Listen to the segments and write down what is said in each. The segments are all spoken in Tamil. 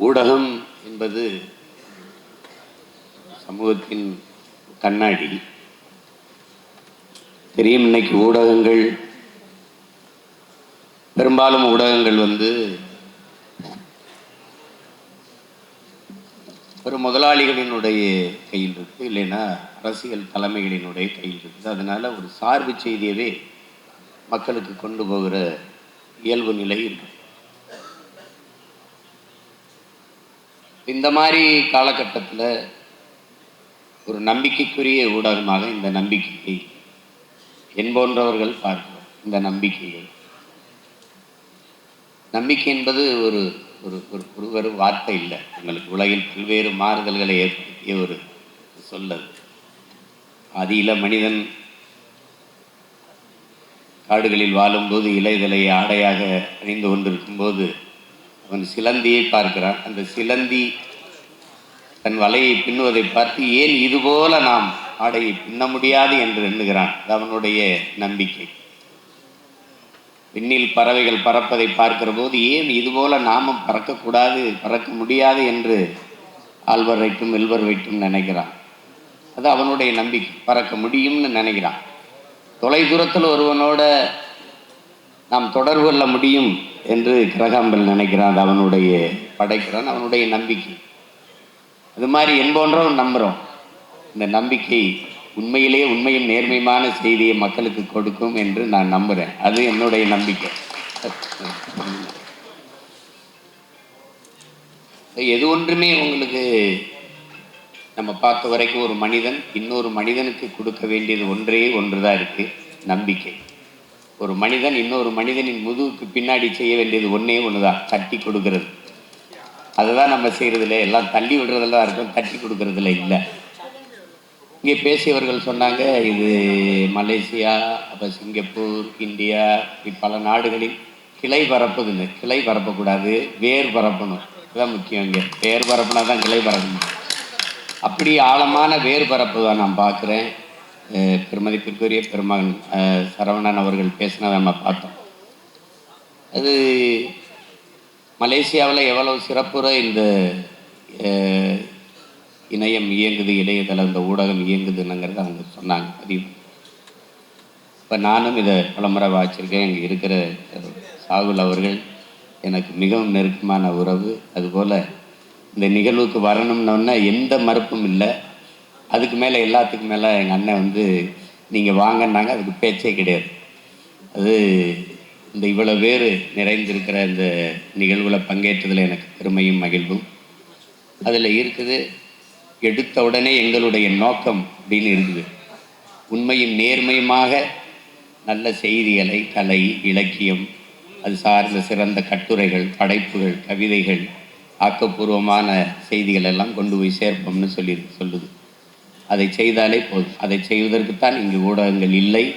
ஊடகம் என்பது சமூகத்தின் கண்ணாடி. தெரியும் இன்னைக்கு ஊடகங்கள் பெரும்பாலும் ஊடகங்கள் வந்து ஒரு முதலாளிகளினுடைய கையில் இருக்குது இல்லைன்னா அரசியல் தலைமைகளினுடைய கையில் இருக்குது அதனால ஒரு சார்பு செய்தியவே மக்களுக்கு கொண்டு போகிற இயல்பு நிலை இருக்கு. இந்த மாதிரி காலகட்டத்தில் ஒரு நம்பிக்கைக்குரிய ஊடகமாக இந்த நம்பிக்கையை என் போன்றவர்கள் பார்க்கிறோம். இந்த நம்பிக்கையை. நம்பிக்கை என்பது ஒரு ஒரு ஒரு ஒரு வார்த்தை இல்லை. உங்களுக்கு உலகில் பல்வேறு மாறுதல்களை ஏற்படுத்திய ஒரு சொல்லது ஆதியில மனிதன் காடுகளில் வாழும்போது இலைதலை ஆடையாக அணிந்து கொண்டிருக்கும்போது அவன் சிலந்தியை பார்க்கிறான். அந்த சிலந்தி தன் வலையை பின்னுவதை பார்த்து ஏன் இதுபோல நாம் ஆடையை பின்ன முடியாது? என்று எண்ணுகிறான். அது அவனுடைய நம்பிக்கை. விண்ணில் பறவைகள் பறப்பதை பார்க்கிற போது ஏன் இதுபோல நாமும் பறக்கக்கூடாது பறக்க முடியாது? என்று ஆழ்வர் வைட்டும் வெல்வர் வைக்கும் நினைக்கிறான். அது அவனுடைய நம்பிக்கை. பறக்க முடியும்னு நினைக்கிறான். தொலை தூரத்தில் ஒருவனோட நாம் தொடர்பு கொள்ள முடியும் என்று கிரகாம்பல் நினைக்கிறான் அது அவனுடைய படைக்கிறான் அவனுடைய நம்பிக்கை. அது மாதிரி என்போன்றவன் நம்புகிறோம் இந்த நம்பிக்கை உண்மையிலேயே உண்மையும் நேர்மையான செய்தியை மக்களுக்கு கொடுக்கும் என்று நான் நம்புகிறேன் அது என்னுடைய நம்பிக்கை. எது ஒன்றுமே உங்களுக்கு நம்ம பார்த்த வரைக்கும் ஒரு மனிதன் இன்னொரு மனிதனுக்கு கொடுக்க வேண்டியது ஒன்றே ஒன்று தான் இருக்குது நம்பிக்கை. ஒரு மனிதன் இன்னொரு மனிதனின் முதுகுக்கு பின்னாடி செய்ய வேண்டியது ஒன்றே ஒன்று தான் தட்டி கொடுக்கறது. அதுதான் நம்ம செய்கிறதுல எல்லாம் தள்ளி விடுறதெல்லாம் இருக்கும் தட்டி கொடுக்கறதுல இல்லை. இங்கே பேசியவர்கள் சொன்னாங்க இது மலேசியா அப்போ சிங்கப்பூர் இந்தியா இப்படி பல நாடுகளில் கிளை பரப்புதுன்னு கிளை பரப்பக்கூடாது. வேர் பரப்பணும். இதுதான் முக்கியம் இங்கே. வேர் பரப்புனா தான் கிளை பரப்பணும். அப்படி ஆழமான வேர் பரப்பு தான் நான் பார்க்குறேன். பெருமதிப்பிற்குரிய பெருமகன் சரவணன் அவர்கள் பேசினதை நம்ம பார்த்தோம். அது மலேசியாவில் எவ்வளவு சிறப்புற இந்த இணையம் இயங்குது இணையதளம் இந்த ஊடகம் இயங்குதுன்னுங்கிறத அவங்க சொன்னாங்க பதிவு. இப்போ நானும் இதை பலமுறை வாய்ச்சிருக்கேன் இங்கே இருக்கிற சாகுல் அவர்கள் எனக்கு மிகவும் நெருக்கமான உறவு. அதுபோல் இந்த நிகழ்வுக்கு வரணும்னோன்னா எந்த மறுப்பும் இல்லை. அதுக்கு மேலே எல்லாத்துக்கும் மேலே எங்கள் அண்ணன் வந்து நீங்கள் வாங்கன்னாங்க அதுக்கு பேச்சே கிடையாது. அது இந்த இவ்வளோ பேர் நிறைந்திருக்கிற இந்த நிகழ்வில் பங்கேற்றதில் எனக்கு பெருமையும் மகிழ்வும். அதில் இருக்குது எடுத்த உடனே எங்களுடைய நோக்கம் அப்படின்னு இருக்குது. உண்மையும் நேர்மையுமாக நல்ல செய்திகளை கலை இலக்கியம் அது சார்ந்த சிறந்த கட்டுரைகள் படைப்புகள் கவிதைகள் ஆக்கப்பூர்வமான செய்திகள் எல்லாம் கொண்டு போய் சேர்ப்போம்னு சொல்லி சொல்லுது. அதை செய்தாலே போதும். அதை செய்வதற்குத்தான் இங்கு ஊடகங்கள் இல்லை.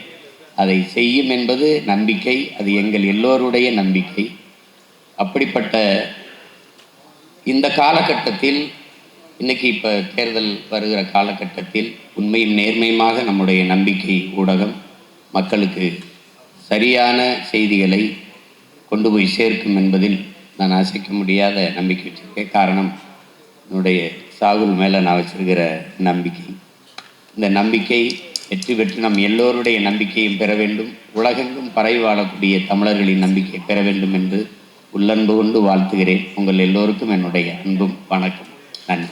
அதை செய்யும் என்பது நம்பிக்கை. அது எங்கள் எல்லோருடைய நம்பிக்கை. அப்படிப்பட்ட இந்த காலகட்டத்தில் இன்னைக்கு இப்போ தேர்தல் வருகிற காலகட்டத்தில் உண்மையும் நேர்மையுமாக நம்முடைய நம்பிக்கை ஊடகம் மக்களுக்கு சரியான செய்திகளை கொண்டு போய் சேர்க்கும் என்பதில் நான் அசைக்க முடியாத நம்பிக்கை வச்சுருக்கேன். காரணம் என்னுடைய சாகுல் மேலே நான் வச்சிருக்கிற நம்பிக்கை. இந்த நம்பிக்கை வெற்றி பெற்று நம் எல்லோருடைய நம்பிக்கையும் பெற வேண்டும். உலகெங்கும் பரவி வாழக்கூடிய தமிழர்களின் நம்பிக்கை பெற வேண்டும் என்று உள்ளன்பு கொண்டு வாழ்த்துகிறேன். உங்கள் எல்லோருக்கும் என்னுடைய அன்பும் வணக்கம் நன்றி.